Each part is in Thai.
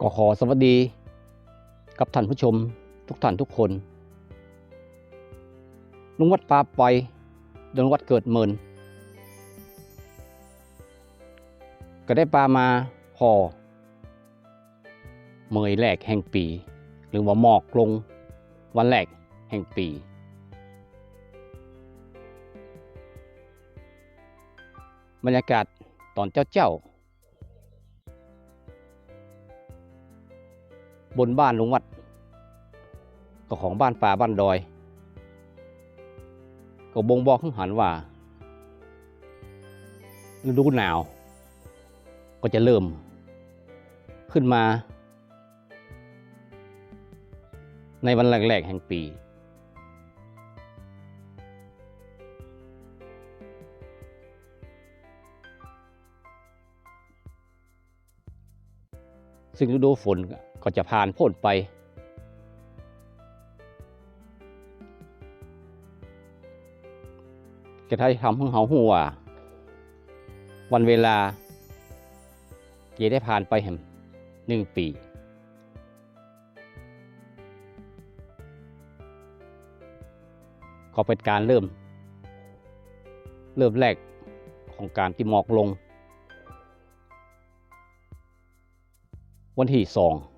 ก็ขอสวัสดีกับท่านผู้ชมทุกท่านทุกคน ลุงวัดปลาปล่อยเดินวัดเกิดเมิน ก็ได้ปลามาพอเมยแรกแห่งปี หรือว่าหมอกลงวันแรกแห่งปี บรรยากาศตอนเจ้าเจ้า บนบ้านลุงวัดก็ของบ้านป่าบ้านดอย ก็บ่งบอกข้างหันว่าฤดูหนาว ก็จะเริ่ม ขึ้นมา ในวันแรกๆแห่งปี ซึ่งฤดูฝน ก็จะผ่านพ้นไป จะได้ทำให้เขาหัววันเวลาจะได้ผ่านไปแห่งหนึ่งปีก็เป็นการเริ่ม เริ่มแรกของการที่หมอกลง วันที่2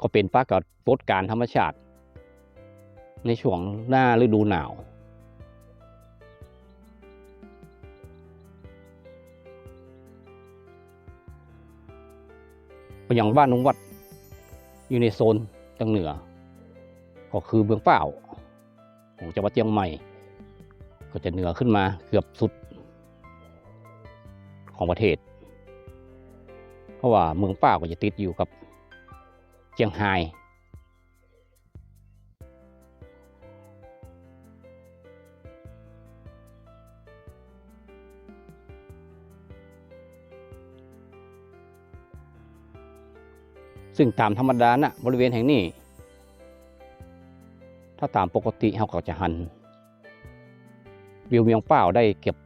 ก็เป็นปรากฏการณ์ธรรมชาติ ในช่วงหน้าฤดูหนาว อย่างบ้านนุงวัดอยู่ในโซนทางเหนือ ก็คือเมืองเป้าของจังหวัดเชียงใหม่ ก็จะเหนือขึ้นมาเกือบสุดของประเทศ เพราะว่าเมืองเป้าก็จะติดอยู่กับ เชียงไฮ้ซึ่งตามธรรมดานะบริเวณแห่งนี้ ถ้าตามปกติเราก็จะหันวิวเมียงเป้าได้เก็บ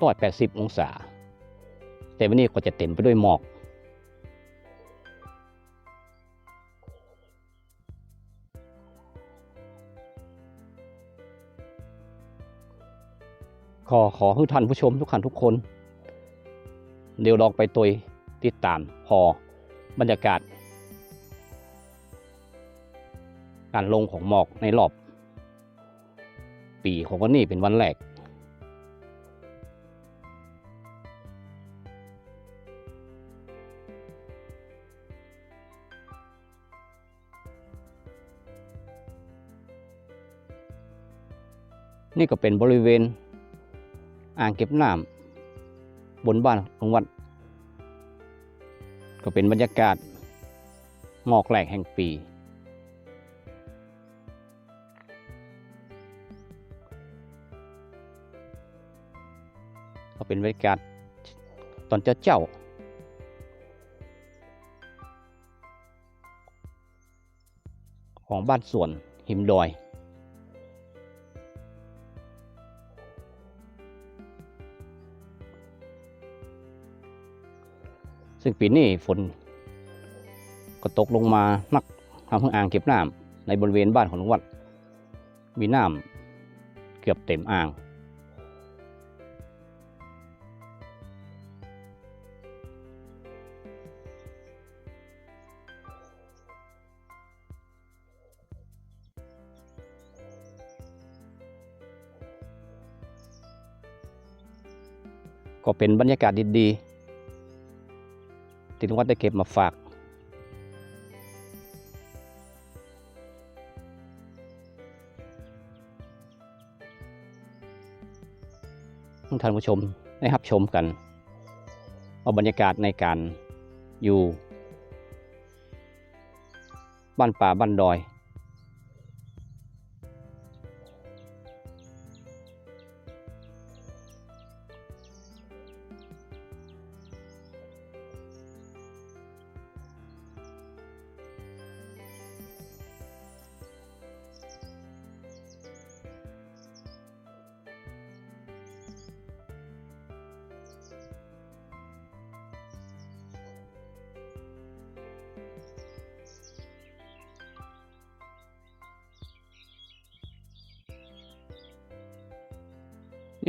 ร้อยแปดสิบองศา แต่วันนี้ก็จะเต็มไปด้วยหมอก ขอขอให้ท่านผู้ชมทุกท่านทุกคน เดี๋ยวลองไปตัวติดตามพอบรรยากาศ การลงของหมอกในรอบ ปีของวันนี้เป็นวันแรกนี่ก็เป็นบริเวณ อ่างเก็บน้ำบนบ้านของวัด ก็เป็นบรรยากาศหมอกแหลกแห่งปี ก็เป็นบรรยากาศตอนเจ้าเจ้าของบ้านสวนหิมดอย ซึ่งปีนี้ฝน ก็ตกลงมานักทำให้อ่างเก็บน้ำในบริเวณบ้านของลุงวัด มีน้ำเกือบเต็มอ่างก็เป็นบรรยากาศดีๆ ที่ลุงวัดได้เก็บมาฝาก ท่านผู้ชมได้รับชมกันเอาบรรยากาศในการอยู่ บ้านป่าบ้านดอย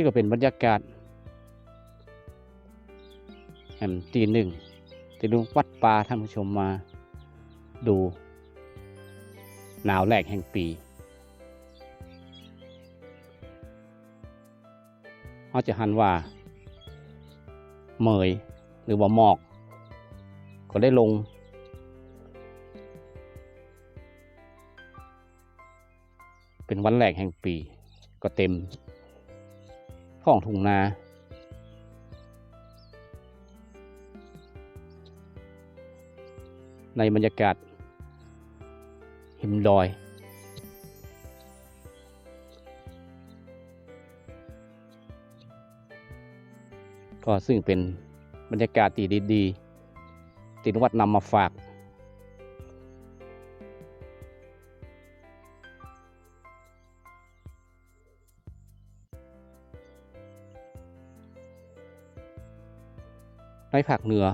นี่ก็เป็นบรรยากาศแห่งตีหนึ่งตีหนึ่งวัดป่าท่านผู้ชมมาดู หนาวแรกแห่งปีเขาจะหันว่าเมยหรือว่าหมอก ก็ได้ลง เป็นวันแรกแห่งปีก็เต็ม ท้องทุ่งนา ในบรรยากาศ หิมดอย ก็ซึ่งเป็นบรรยากาศตีดีๆตินวัดนำมาฝาก ในภาคเหนือ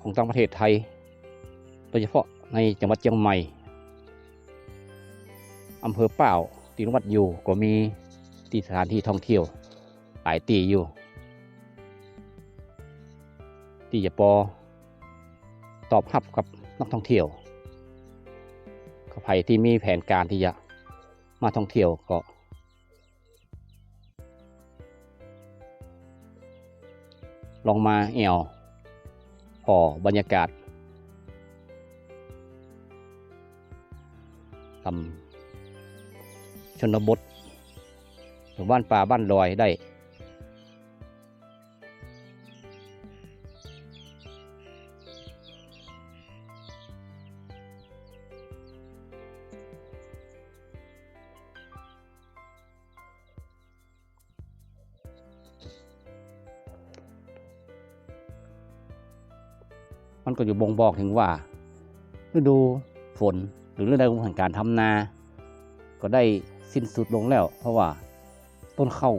ของต่างประเทศไทย โดยเฉพาะในจังหวัดเชียงใหม่อำเภอเป่าวที่วัดอยู่ก็มีที่สถานที่ท่องเที่ยวหลายตีอยู่ที่จะปอตอบรับกับนักท่องเที่ยวกับใครที่มีแผนการที่จะมาท่องเที่ยวก็ ลงมาแอวพอบรรยากาศทำชนบทหรือบ้านป่าบ้านลอยได้ มันก็อยู่บ่งบอกถึงว่าฤดูฝนหรือฤดูแห่งการทำนา ก็ได้สิ้นสุดลงแล้ว เพราะว่าต้นข้าว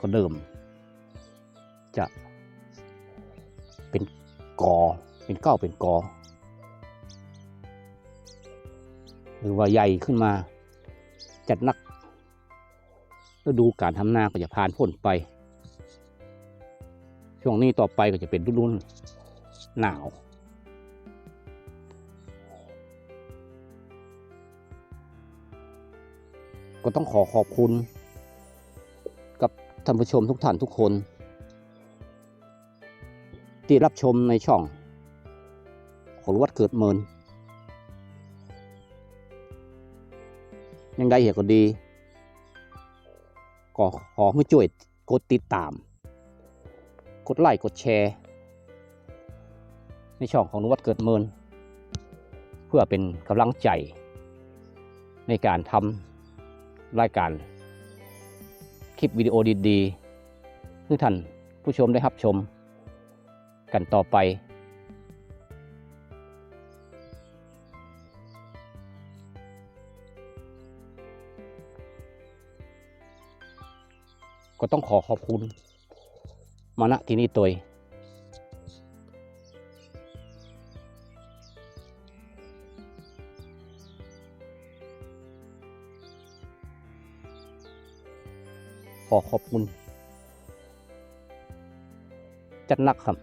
ก็เริ่มจะเป็นกอเป็นก้าเป็นกอ หรือว่าใหญ่ขึ้นมา จัดนักฤดูการทำนาก็จะผ่านพ้นไป ช่วงนี้ต่อไปก็จะเป็นฤดู หนาว ก็ต้องขอขอบคุณ กับท่านผู้ชมทุกท่านทุกคน ที่รับชมในช่องของวัดเกิดเมิน ยังได้เหตุก็ดี ก็ขอให้ช่วยกดติดตาม กดไลค์กดแชร์ ในช่องของนุวัดเกิดเมิน เพื่อเป็นกำลังใจ ในการทำรายการ คลิปวิดีโอดีๆให้ท่านผู้ชมได้รับชม กันต่อไป ก็ต้องขอขอบคุณมาณที่นี่ตัว ขอขอบคุณ จัดหนักครับ